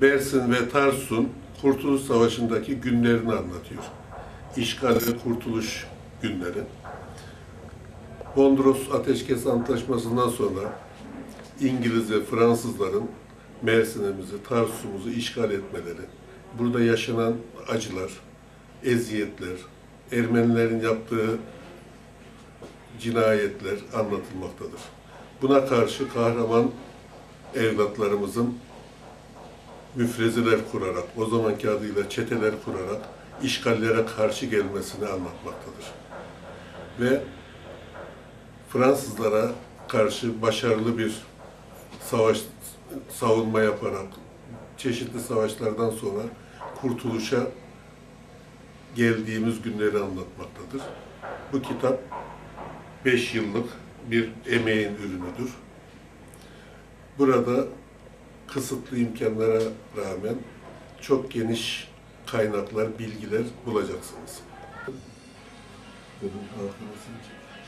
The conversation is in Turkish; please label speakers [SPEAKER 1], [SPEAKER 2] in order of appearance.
[SPEAKER 1] Bersin ve Tarsus'un Kurtuluş Savaşı'ndaki günlerini anlatıyor. İşgal ve kurtuluş günleri. Mondros Ateşkes Antlaşması'ndan sonra İngiliz ve Fransızların Mersin'imizi, Tarsus'umuzu işgal etmeleri, burada yaşanan acılar, eziyetler, Ermenilerin yaptığı cinayetler anlatılmaktadır. Buna karşı kahraman evlatlarımızın müfrezeler kurarak, o zamanki adıyla çeteler kurarak işgallere karşı gelmesini anlatmaktadır. Ve Fransızlara karşı başarılı bir savaş savunma yaparak çeşitli savaşlardan sonra kurtuluşa geldiğimiz günleri anlatmaktadır. Bu kitap 5 yıllık bir emeğin ürünüdür. Burada kısıtlı imkanlara rağmen çok geniş kaynaklar, bilgiler bulacaksınız. Çek.